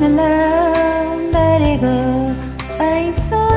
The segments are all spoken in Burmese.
My love, let it go. I saw.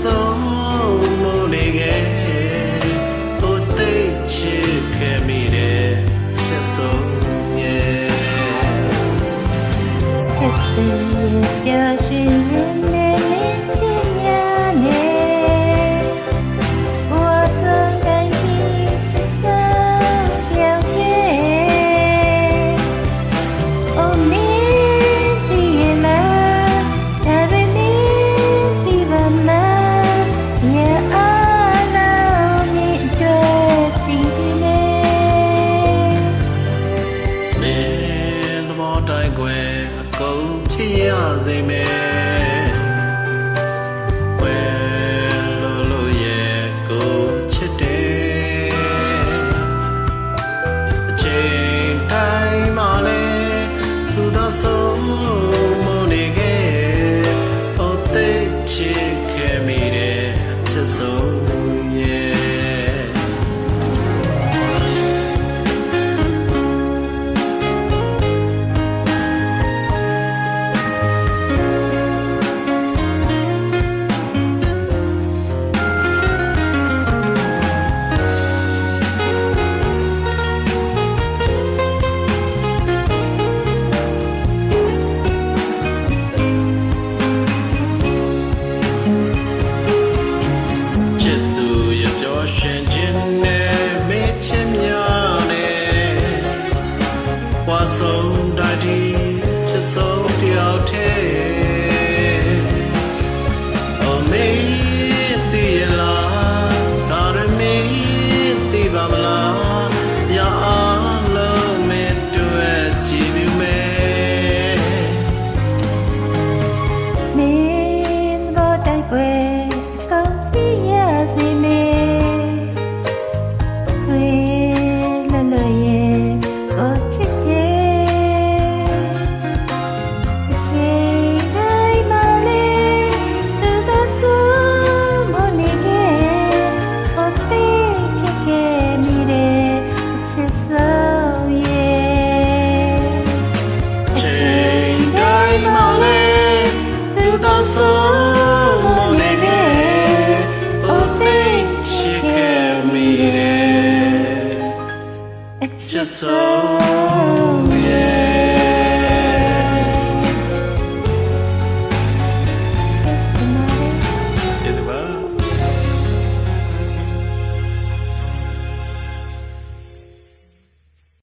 ဆုံးမနေခဲ့ကိုသိချစ်ခဲ့မိတဲ့ချက်ဆုံးရဲ့ချက်သေးပြရှင်နေ ဆုံးချင်ရစေမယ်ဝဲလိုလိုရဲ့ကိုချစ်တယ်အချိန်တိုင်းမှလည်းသူသာဆုံး ဆုံးတိုက်တီချက်ဆုံးတယောက်တည်း just so